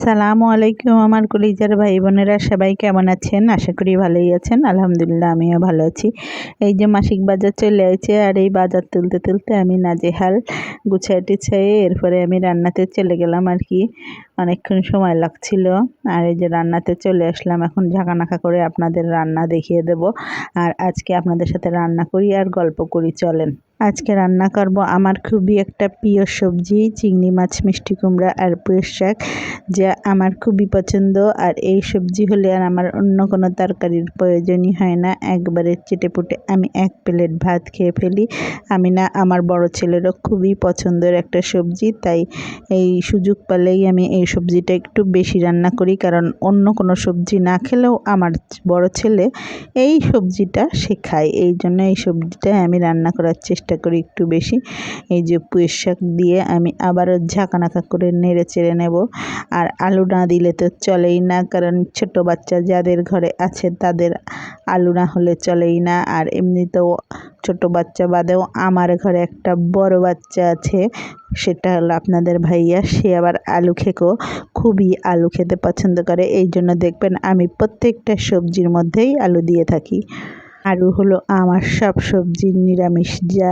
সালামু আলাইকুম আমার কলিজার ভাই বোনেরা, সবাই কেমন আছেন? আশা করি ভালোই আছেন। আলহামদুলিল্লাহ, আমিও ভালো আছি। এই যে মাসিক বাজার চলে আছে আর এই বাজার তুলতে তুলতে আমি নাজেহাল গুছাই টুছাই এরপরে আমি রান্নাতে চলে গেলাম আর কি। অনেকক্ষণ সময় লাগছিল আর এই যে রান্নাতে চলে আসলাম, এখন ঝাঁকানাকা করে আপনাদের রান্না দেখিয়ে দেব। আর আজকে আপনাদের সাথে রান্না করি আর গল্প করি, চলেন। আজকে রান্না করব আমার খুবই একটা প্রিয় সবজি, চিংড়ি মাছ, মিষ্টি কুমড়া আর পুঁই শাক, যা আমার খুবই পছন্দ। আর এই সবজি হলে আর আমার অন্য কোনো তরকারির প্রয়োজনই হয় না। একবারে চেটেপুটে আমি এক প্লেট ভাত খেয়ে ফেলি। আমি না, আমার বড় ছেলেরও খুবই পছন্দের একটা সবজি, তাই এই সুযোগ পেলেই আমি এই সবজিটা একটু বেশি রান্না করি। কারণ অন্য কোনো সবজি না খেলেও আমার বড় ছেলে এই সবজিটা সে খায়। এই জন্য এই সবজিটা আমি রান্না করার চেষ্টা করি একটু বেশি। এই যে পুঁয়ের শাক দিয়ে আমি আবারও ঝাঁকানাকা করে নেড়ে চেড়ে নেব। আর আলু না দিলে তো চলেই না, কারণ ছোট বাচ্চা যাদের ঘরে আছে তাদের আলু না হলে চলেই না। আর এমনিতেও ছোট বাচ্চা বাদেও আমার ঘরে একটা বড় বাচ্চা আছে, সেটা হলো আপনাদের ভাইয়া। সে আবার আলু খেকো খুবই আলু খেতে পছন্দ করে। এই জন্য দেখবেন আমি প্রত্যেকটা সবজির মধ্যেই আলু দিয়ে থাকি। আলু হলো, আমার সব সবজির নিরামিষ, যা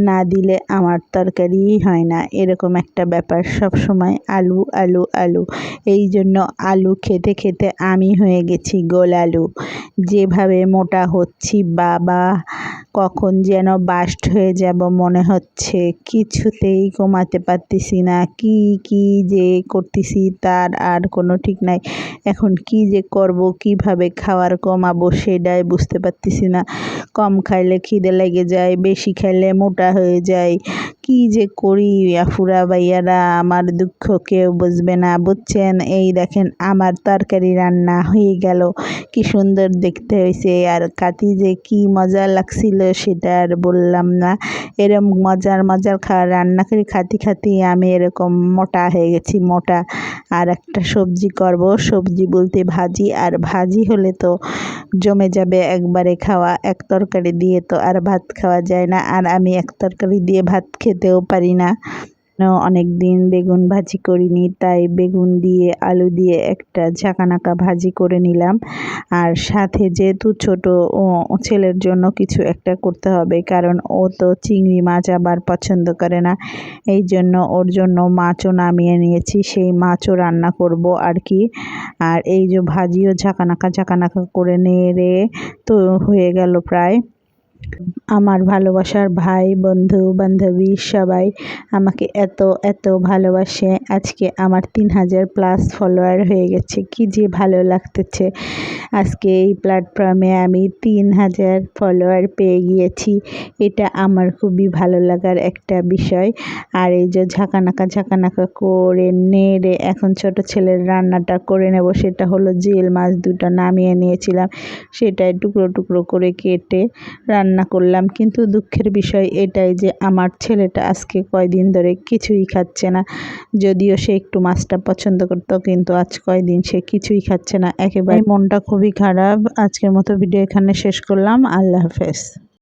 না দিলে আমার তরকারিই হয় না। এরকম একটা ব্যাপার সব সময় আলু আলু আলু। এই জন্য আলু খেতে খেতে আমি হয়ে গেছি গোল আলু। যেভাবে মোটা হচ্ছি, বাবা কখন যেন বাস্ট হয়ে যাব মনে হচ্ছে। কিছুতেই কমাতে পারতেছি না। কি কি যে করতেছি তার আর কোনো ঠিক নাই। এখন কি যে করব, কীভাবে খাওয়ার কমাবো সেটাই বুঝতে পারতেছি না। কম খাইলে খিদে লেগে যায়, বেশি খাইলে মোটা হয়ে যায়। কি যে করি, আফুরা ভাইয়ারা? আমার দুঃখ কেউ বুঝবে না, বুঝছেন? এই দেখেন, আমার তরকারি রান্না হয়ে গেল। কি সুন্দর দেখতে হয়েছে। আর কাতি যে কি মজা লাগছিল সেটা আর বললাম না। এরম মজার মজার খাওয়া রান্না করে খাতি খাতি আমি এরকম মোটা হয়ে গেছি, মোটা। আর একটা সবজি করব। সবজি বলতে ভাজি, আর ভাজি হলে তো জমে যাবে একবারে খাওয়া। এক তরকারি দিয়ে তো আর ভাত খাওয়া যায় না। আর আমি এক তরকারি দিয়ে ভাত খেতেও পারি না। অনেক দিন বেগুন ভাজি করিনি, তাই বেগুন দিয়ে, আলু দিয়ে একটা ঝাঁকানাকা ভাজি করে নিলাম। আর সাথে যেহেতু ছোট ছেলের জন্য কিছু একটা করতে হবে, কারণ ও তো চিংড়ি মাছ আবার পছন্দ করে না। এই জন্য ওর জন্য মাছও নামিয়ে নিয়েছি, সেই মাছও রান্না করব আর কি। আর এই যে ভাজিও ঝাঁকানাকা ঝাঁকানাকা করে নেড়ে তো হয়ে গেল প্রায়। আমার ভালোবাসার ভাই, বন্ধু, বান্ধবী সবাই আমাকে এত এত ভালোবাসে। আজকে আমার তিন হাজার প্লাস ফলোয়ার হয়ে গেছে। কি যে ভালো লাগতেছে। আজকে এই প্ল্যাটফর্মে আমি তিন হাজার ফলোয়ার পেয়ে গিয়েছি। এটা আমার খুবই ভালো লাগার একটা বিষয়। আর এই যে ঝাঁকানাকা ঝাঁকানাকা করে নেড়ে এখন ছোট ছেলের রান্নাটা করে নেব, সেটা হলো জেল মাছ দুটো নামিয়ে নিয়েছিলাম। সেটাই টুকরো টুকরো করে কেটে রান্না করলাম। কিন্তু দুঃখের বিষয় এটাই যে আমার ছেলেটা আজকে কয়দিন ধরে কিছুই খাচ্ছে না। যদিও সে একটু মাছটা পছন্দ করত, কিন্তু আজ কয়দিন সে কিছুই খাচ্ছে না। একেবারে মনটা খুবই খারাপ। আজকের মতো ভিডিও এখানে শেষ করলাম। আল্লাহ হাফেজ।